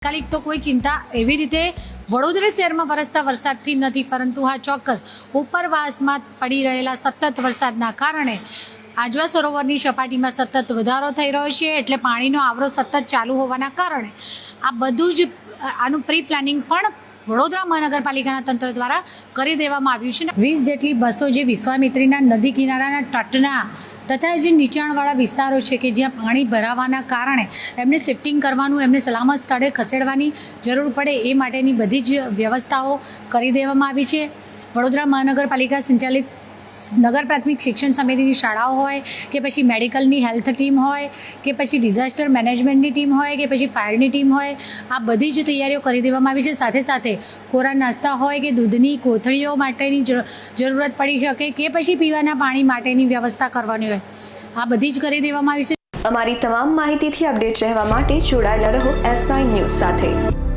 તાત્કાલિક તો કોઈ ચિંતા એવી રીતે વડોદરા શહેરમાં વરસતા વરસાદથી નથી, પરંતુ હા, ચોક્કસ ઉપરવાસમાં પડી રહેલા સતત વરસાદના કારણે આજવા સરોવરની સપાટીમાં સતત વધારો થઈ રહ્યો છે, એટલે પાણીનો આવરો સતત ચાલુ હોવાના કારણે આ બધું જ, આનું પ્રી પ્લાનિંગ પણ વડોદરા મહાનગરપાલિકાના તંત્ર દ્વારા કરી દેવામાં આવ્યું છે. વીસ જેટલી બસો જે વિશ્વામિત્રીના નદી કિનારાના તટના તથા જે નીચાણવાળા વિસ્તારો છે કે જ્યાં પાણી ભરાવાના કારણે એમને શિફ્ટિંગ કરવાનું, એમને સલામત સ્થળે ખસેડવાની જરૂર પડે એ માટેની બધી જ વ્યવસ્થાઓ કરી દેવામાં આવી છે. વડોદરા મહાનગરપાલિકા સંચાલિત નગર પ્રાથમિક શિક્ષણ સમિતિની શાળાઓ હોય, કે પછી મેડિકલની હેલ્થ ટીમ હોય, કે પછી ડિઝાસ્ટર મેનેજમેન્ટની ટીમ હોય, કે પછી ફાયરની ટીમ હોય, આ બધી જ તૈયારીઓ કરી દેવામાં આવી છે. સાથે સાથે કોરા નાસ્તા હોય કે દૂધની કોથળીઓ માટેની જરૂરત પડી શકે, કે પછી પીવાના પાણી માટેની વ્યવસ્થા કરવાની હોય, આ બધી જ કરી દેવામાં આવી છે. અમારી તમામ માહિતીથી અપડેટ રહેવા માટે જોડાયેલા રહો એસ નાઇન ન્યૂઝ સાથે.